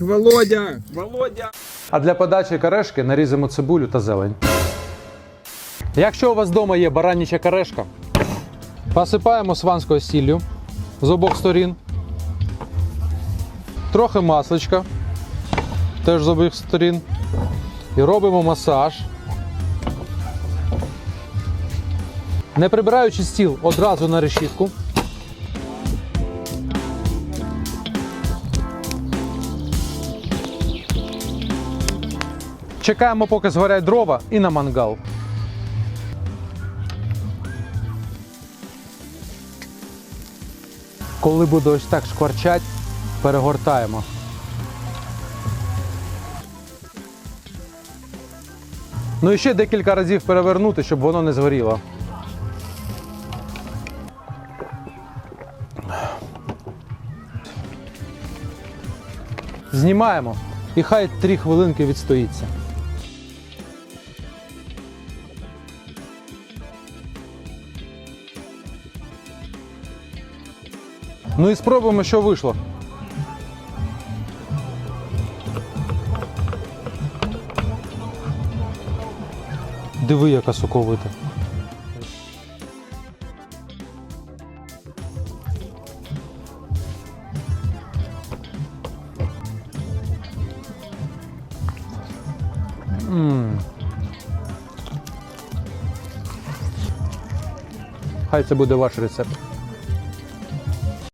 Володя! Володя! А для подачі карешки нарізаємо цибулю та зелень. Якщо у вас вдома є бараніча карешка, посипаємо сванською сіллю з обох сторін. Трохи масличка, теж з обох сторін. І робимо масаж. Не прибираючи стіл одразу на решітку. Чекаємо, поки згорять дрова і на мангал. Коли буде ось так шкварчать, перегортаємо. Ну і ще декілька разів перевернути, щоб воно не згоріло. Знімаємо і хай 3 хвилинки відстоїться. Ну і спробуємо, що вийшло. Диви, яка соковита. Хай це буде ваш рецепт.